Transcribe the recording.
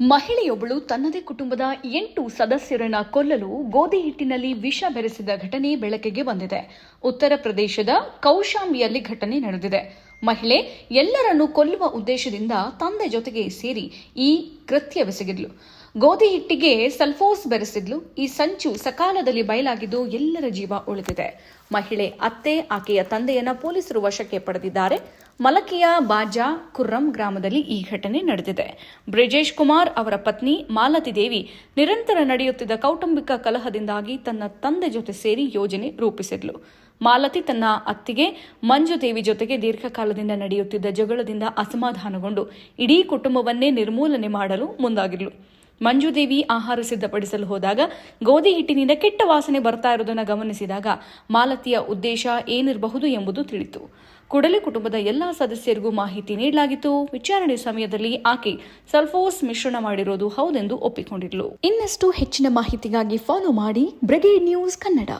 ಮಹಿಳೆಯೊಬ್ಬಳು ತನ್ನದೇ ಕುಟುಂಬದ ಎಂಟು ಸದಸ್ಯರನ್ನ ಕೊಲ್ಲಲು ಗೋಧಿ ಹಿಟ್ಟಿನಲ್ಲಿ ವಿಷ ಬೆರೆಸಿದ ಘಟನೆ ಬೆಳಕಿಗೆ ಬಂದಿದೆ. ಉತ್ತರ ಪ್ರದೇಶದ ಕೌಶಾಂಬಿಯಲ್ಲಿ ಘಟನೆ ನಡೆದಿದೆ. ಮಹಿಳೆ ಎಲ್ಲರನ್ನು ಕೊಲ್ಲುವ ಉದ್ದೇಶದಿಂದ ತಂದೆ ಜೊತೆಗೆ ಸೇರಿ ಈ ಕೃತ್ಯವೆಸಗಿದ್ಲು. ಗೋಧಿ ಹಿಟ್ಟಿಗೆ ಸಲ್ಫೋಸ್ ಬೆರೆಸಿದ್ಲು. ಈ ಸಂಚು ಸಕಾಲದಲ್ಲಿ ಬಯಲಾಗಿದ್ದು ಎಲ್ಲರ ಜೀವ ಉಳಿದಿದೆ. ಮಹಿಳೆ, ಅತ್ತೆ, ಆಕೆಯ ತಂದೆಯನ್ನ ಪೊಲೀಸರು ವಶಕ್ಕೆ ಪಡೆದಿದ್ದಾರೆ. ಮಲಕಿಯ ಬಾಜಾ ಕುರ್ರಂ ಗ್ರಾಮದಲ್ಲಿ ಈ ಘಟನೆ ನಡೆದಿದೆ. ಬ್ರಿಜೇಶ್ ಕುಮಾರ್ ಅವರ ಪತ್ನಿ ಮಾಲತಿ ದೇವಿ ನಿರಂತರ ನಡೆಯುತ್ತಿದ್ದ ಕೌಟುಂಬಿಕ ಕಲಹದಿಂದಾಗಿ ತನ್ನ ತಂದೆ ಜೊತೆ ಸೇರಿ ಯೋಜನೆ ರೂಪಿಸಿದ್ಲು. ಮಾಲತಿ ತನ್ನ ಅತ್ತಿಗೆ ಮಂಜು ದೇವಿ ಜೊತೆಗೆ ದೀರ್ಘಕಾಲದಿಂದ ನಡೆಯುತ್ತಿದ್ದ ಜಗಳದಿಂದ ಅಸಮಾಧಾನಗೊಂಡು ಇಡೀ ಕುಟುಂಬವನ್ನೇ ನಿರ್ಮೂಲನೆ ಮಾಡಲು ಮುಂದಾಗಿದ್ಲು. ಮಂಜುದೇವಿ ಆಹಾರ ಸಿದ್ಧಪಡಿಸಲು ಹೋದಾಗ ಗೋಧಿ ಹಿಟ್ಟಿನಿಂದ ಕೆಟ್ಟ ವಾಸನೆ ಬರ್ತಾ ಇರೋದನ್ನು ಗಮನಿಸಿದಾಗ ಮಾಲತಿಯ ಉದ್ದೇಶ ಏನಿರಬಹುದು ಎಂಬುದು ತಿಳಿತು ಕೂಡಲೇ ಕುಟುಂಬದ ಎಲ್ಲಾ ಸದಸ್ಯರಿಗೂ ಮಾಹಿತಿ ನೀಡಲಾಗಿತ್ತು. ವಿಚಾರಣೆ ಸಮಯದಲ್ಲಿ ಆಕೆ ಸಲ್ಫೋಸ್ ಮಿಶ್ರಣ ಮಾಡಿರೋದು ಹೌದೆಂದು ಒಪ್ಪಿಕೊಂಡಿದ್ಲು. ಇನ್ನಷ್ಟು ಹೆಚ್ಚಿನ ಮಾಹಿತಿಗಾಗಿ ಫಾಲೋ ಮಾಡಿ ಬ್ರಿಗೇಡ್ ನ್ಯೂಸ್ ಕನ್ನಡ.